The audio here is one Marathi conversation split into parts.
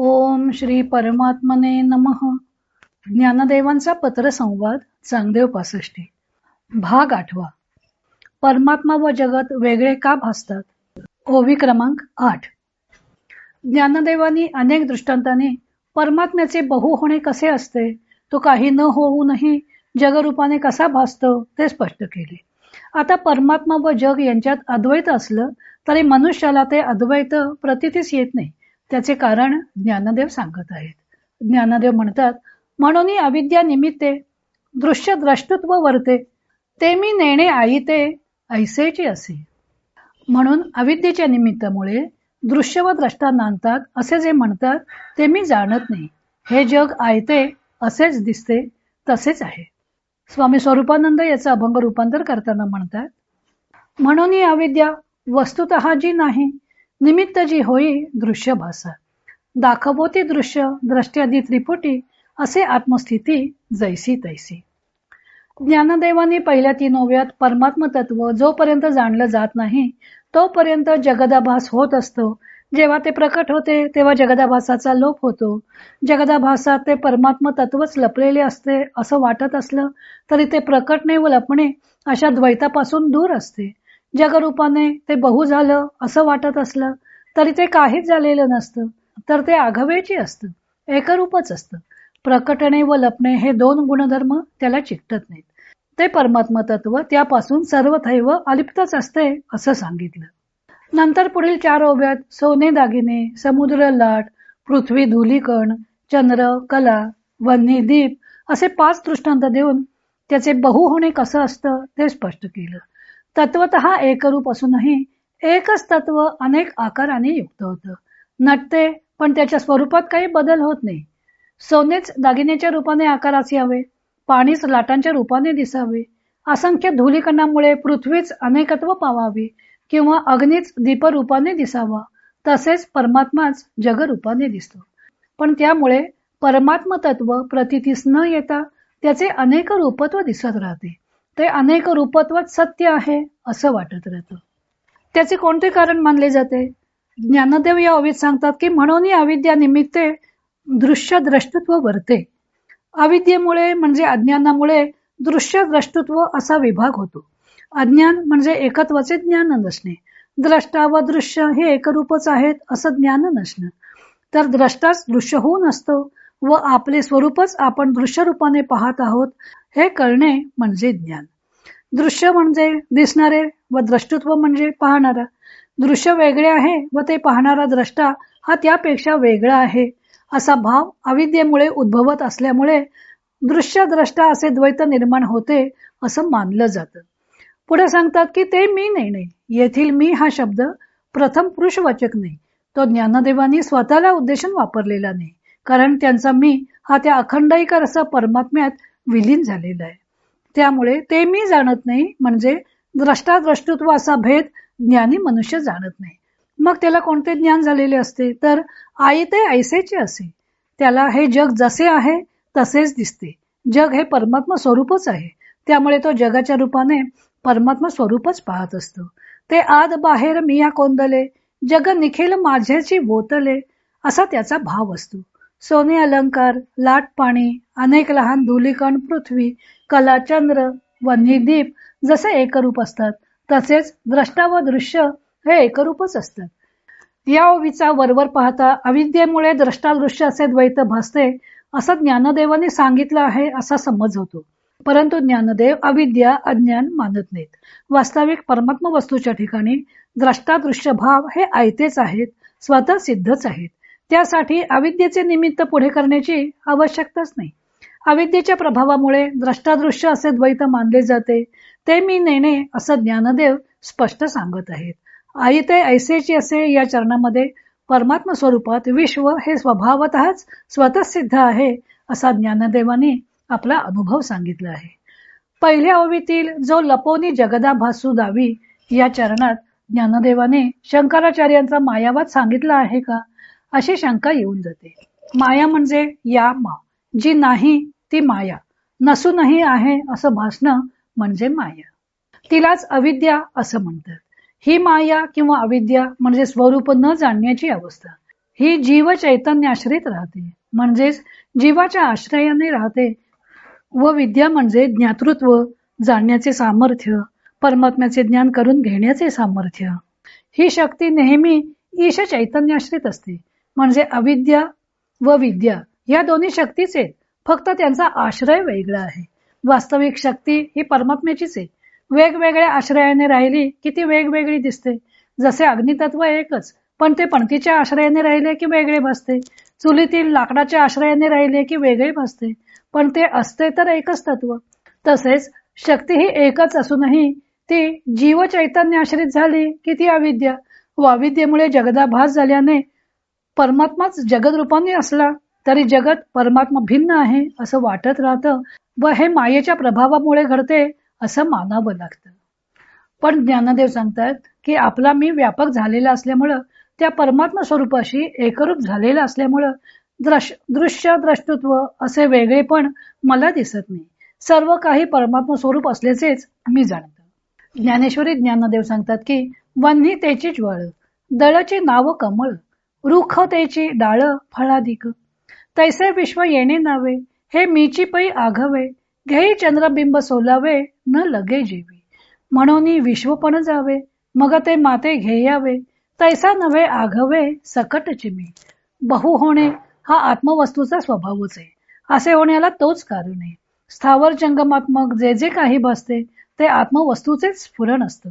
ओम श्री परमात्मने नमः. ज्ञानदेवांचा पत्रसंवाद चांगदेव पासष्टी. भाग आठवा. परमात्मा व जगत वेगळे का भासतात? ओवी क्रमांक आठ. ज्ञानदेवानी अनेक दृष्टांताने परमात्म्याचे बहु होणे कसे असते? तो काही न होऊनही जगरूपाने कसा भासतो? ते स्पष्ट केले. आता परमात्मा व जग यांच्यात अद्वैत असलं तरी मनुष्याला ते अद्वैत प्रतितीच येत नाही. त्याचे कारण ज्ञानदेव सांगत आहेत. ज्ञानदेव म्हणतात म्हणून अविद्या निमित्ते दृश्य द्रष्टुत्व वरते ते मी नेणे आई ते ऐसेची असे. म्हणून अविद्येच्या निमित्तामुळे दृश्य व द्रष्टा नांदतात असे जे म्हणतात ते मी जाणत नाही. हे जग आयते असेच दिसते तसेच आहे. स्वामी स्वरूपानंद याचा अभंग रूपांतर करताना म्हणतात म्हणून अविद्या वस्तुत जी नाही निमित्त जी होई दृश्य भासा दाखवोती दृश्य द्रष्ट्यादी त्रिपुटी असे आत्मस्थिती जैसी तैसी. ज्ञानदेवाने पहिल्या तीन ओव्यात परमात्म तत्व जोपर्यंत जाणलं जात नाही तोपर्यंत जगदाभास होत असतो. जेव्हा ते प्रकट होते तेव्हा जगदाभासाचा लोप होतो. जगदाभासात ते परमात्म तत्वच लपलेले असते असं वाटत असलं तरी ते प्रकटणे व लपणे अशा द्वैतापासून दूर असते. जगरूपाने ते बहु झालं असं वाटत असलं तरी ते काहीच झालेलं नसतं. तर ते आघवेची असतं एकरूपच असतं. प्रकटणे व लपणे हे दोन गुणधर्म त्याला चिकटत नाहीत. ते परमात्मा तत्व त्यापासून सर्वथैव अलिप्तच असते असं सांगितलं. नंतर पुढील चार ओव्यात सोने दागिने समुद्र लाट पृथ्वी धुलीकण चंद्र कला वन्नी दीप असे पाच दृष्टांत देऊन त्याचे बहु होणे कसं असतं ते स्पष्ट केलं. तत्वत एकरूप असूनही एकच तत्व अनेक आकाराने युक्त होतं. नटते पण त्याच्या स्वरूपात काही बदल होत नाही. सोनेच दागिन्याच्या रूपाने आकारास यावे पाणीच लाटांच्या रूपाने दिसावे असंख्य धुलीकणामुळे पृथ्वीच अनेकत्व पावावी किंवा अग्नीच दीपरूपाने दिसावा तसेच परमात्माच जगरूपाने दिसतो. पण त्यामुळे परमात्म तत्व प्रतितीस न येता त्याचे अनेक रूपत्व दिसत राहते. ते अनेक रूपत्वात सत्य आहे असं वाटत राहतं. त्याचे कोणते कारण मानले जाते? ज्ञानदेव या अवित सांगतात की म्हणून अविद्या निमित्ते दृश्य द्रष्टत्व वरते. अविद्येमुळे म्हणजे अज्ञानामुळे दृश्य द्रष्टत्व असा विभाग होतो. अज्ञान म्हणजे एकत्वाचे ज्ञान नसणे. द्रष्टा व दृश्य हे एकरूपच आहेत असं ज्ञान नसणं. तर द्रष्टाच दृश्य होऊन असतो. व आपले स्वरूपच आपण दृश्य रूपाने पाहत आहोत हे कळणे म्हणजे ज्ञान. दृश्य म्हणजे दिसणारे व द्रष्टुत्व म्हणजे पाहणारा. दृश्य वेगळे आहे व ते पाहणारा द्रष्टा हा त्यापेक्षा वेगळा आहे असा भाव अविद्येमुळे उद्भवत असल्यामुळे दृश्य द्रष्टा असे द्वैत निर्माण होते असं मानलं जातं. पुढे सांगतात की ते मी नाही येथील मी हा शब्द प्रथम पुरुषवाचक नाही तो ज्ञानदेवानी स्वतःला उद्देशून वापरलेला नाही कारण त्यांचा मी हा त्या अखंडईकर असा परमात्म्यात विलीन झालेला आहे. त्यामुळे ते मी जाणत नाही म्हणजे द्रष्टाद्रष्टृत्व असा भेद ज्ञानी मनुष्य जाणत नाही. मग त्याला कोणते ज्ञान झालेले असते? तर आई ते ऐसेचे असे. त्याला हे जग जसे आहे तसेच दिसते. जग हे परमात्मा स्वरूपच आहे. त्यामुळे तो जगाच्या रूपाने परमात्मा स्वरूपच पाहत असतो. ते आद बाहेर मिया कोंदले जग निखिल माझ्याची बोतले असा त्याचा भाव असतो. सोने अलंकार लाट पाणी अनेक लहान धुलीकण पृथ्वी कलाचंद्र व वन्हीदीप जसे एकरूप असतात तसेच द्रष्टा व दृश्य हे एकरूपच असतात. या ओवीचा वरवर पाहता अविद्येमुळे द्रष्टादृश्य असे द्वैत भासते असं ज्ञानदेवाने सांगितलं आहे असा समज होतो. परंतु ज्ञानदेव अविद्या अज्ञान मानत नाहीत. वास्तविक परमात्म वस्तूच्या ठिकाणी द्रष्टादृश्य भाव हे आयतेच आहेत स्वतः सिद्धच आहेत. त्यासाठी अविद्येचे निमित्त पुढे करण्याची आवश्यकताच नाही. अविद्येच्या प्रभावामुळे द्रष्टादृश्य असे द्वैत मानले जाते ते मी नेणे असं ज्ञानदेव स्पष्ट सांगत आहेत. आई ते ऐसेची असे या चरणामध्ये परमात्म स्वरूपात विश्व हे स्वभावतःच स्वतः सिद्ध आहे असा ज्ञानदेवाने आपला अनुभव सांगितला आहे. पहिल्या ओवीतील जो लपोनी जगदा भासू दावी या चरणात ज्ञानदेवाने शंकराचार्यांचा मायावाद सांगितला आहे का? अशी शंका येऊन जाते. माया म्हणजे या मा जी नाही ती माया. नसूनही आहे असं भासणं म्हणजे माया. तिलाच अविद्या असं म्हणतात. ही माया किंवा अविद्या म्हणजे स्वरूप न जाणण्याची अवस्था. ही जीव चैतन्याश्रित राहते. म्हणजेच जीवाच्या आश्रयाने राहते व विद्या म्हणजे ज्ञातृत्व जाणण्याचे सामर्थ्य परमात्म्याचे ज्ञान करून घेण्याचे सामर्थ्य. ही शक्ती नेहमी ईश चैतन्याश्रित असते. म्हणजे अविद्या व विद्या या दोन्ही शक्तीचे फक्त त्यांचा आश्रय वेगळा आहे. वास्तविक शक्ती ही परमात्म्याचीच आहे. वेगवेगळ्या आश्रयाने राहिली की ती वेगवेगळी दिसते. जसे अग्नितत्व एकच पण ते पणतीच्या आश्रयाने राहिले की वेगळे भासते. चुलीतील लाकडाच्या आश्रयाने राहिले की वेगळे भासते. पण ते असते तर एकच तत्व. तसेच शक्ती ही एकच असूनही ती जीव चैतन्य आश्रित झाली की ती अविद्या. व अविद्येमुळे जगदाभास झाल्याने परमात्माच जगद रूपाने असला तरी जगत परमात्मा भिन्न आहे असं वाटत राहतं व हे मायेच्या प्रभावामुळे घडते असं मानावं लागतं. पण ज्ञानदेव सांगतात की आपला मी व्यापक झालेला असल्यामुळं त्या परमात्मा स्वरूपाशी एकरूप झालेला असल्यामुळं द्रश दृश्य द्रष्टुत्व असे वेगळे पण मला दिसत नाही. सर्व काही परमात्मा स्वरूप असल्याचेच मी जाणतो. ज्ञानेश्वरी ज्ञानदेव सांगतात की वन्ही त्याची ज्वाळ दळाची नाव कमळ रुख त्याची डाळ फळाधिक तैसे विश्व येणे नावे हे मीची पै आघवे. घेई चंद्रबिंब सोलावे न लगे जेवी. म्हणून विश्व पण जावे मग ते माते घेयावे. तैसा नव्हे आघवे सकट चिमी. बहु होणे हा आत्मवस्तूचा स्वभावच आहे. असे होण्याला तोच कारण आहे. स्थावर जंगमात्मक जे जे काही बसते ते आत्मवस्तूचेच स्फुरण असतं.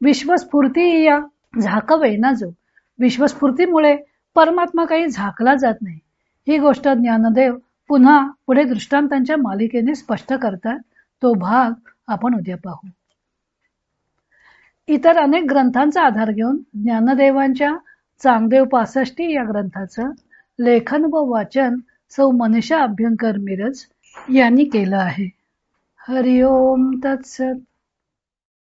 विश्वस्फूर्ती या झाकवे ना जो. विश्वस्फूर्तीमुळे परमात्मा काही झाकला जात नाही. ही गोष्ट ज्ञानदेव पुन्हा पुढे दृष्टांतांच्या मालिकेने स्पष्ट करतात. तो भाग आपण उद्या पाहू. इतर अनेक ग्रंथांचा आधार घेऊन ज्ञानदेवांच्या चांगदेव पासष्टी या ग्रंथाचं लेखन व वाचन सौ मनीषा अभ्यंकर मिरज यांनी केलं आहे. हरिओम तत्सत.